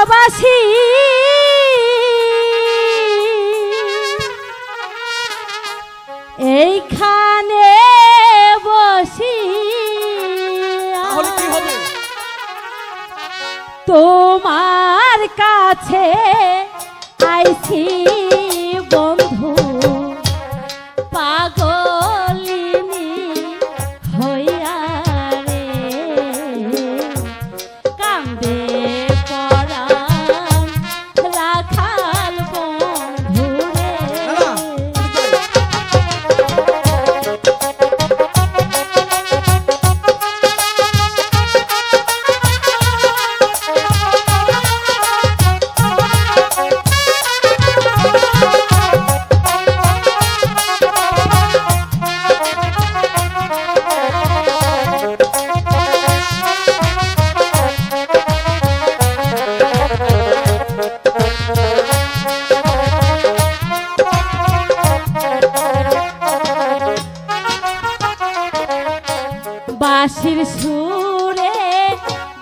প্রবাসী এইখানে বসি। তোমার কাছে আইছি। বাসির সুরে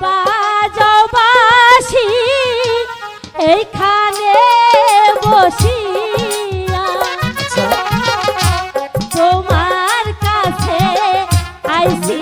বাজাও বাসি এইখানে বসি তোমার কাছে আইসি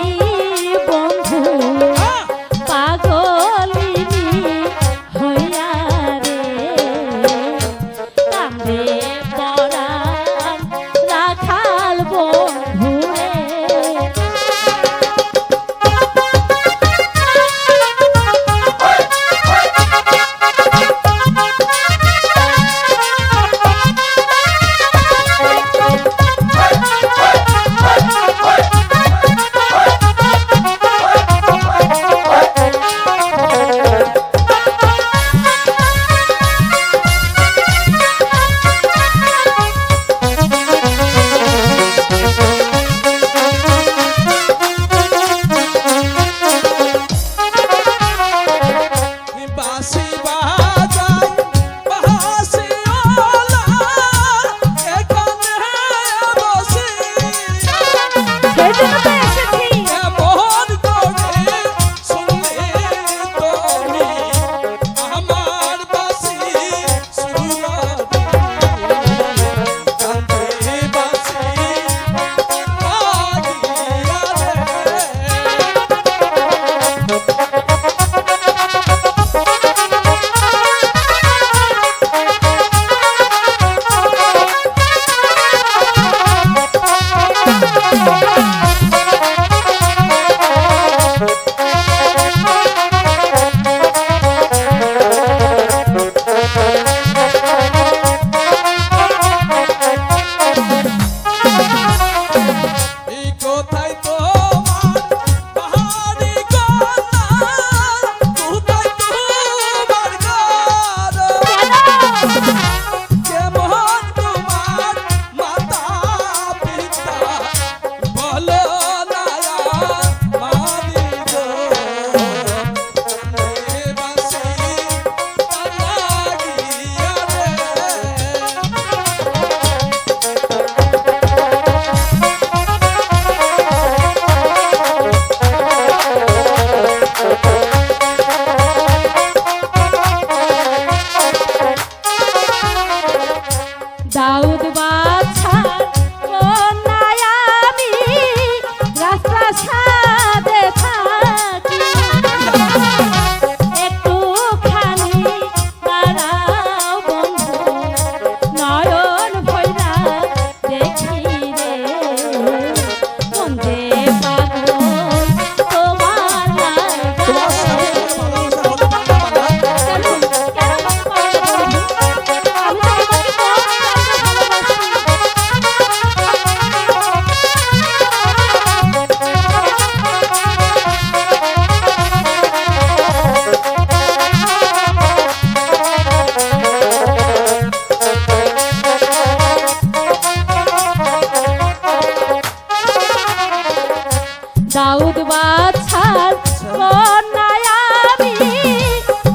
দাউদ বাদশার কন্যায়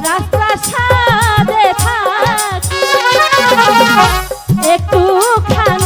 রাস্তা সাদে থাকি। একটু খান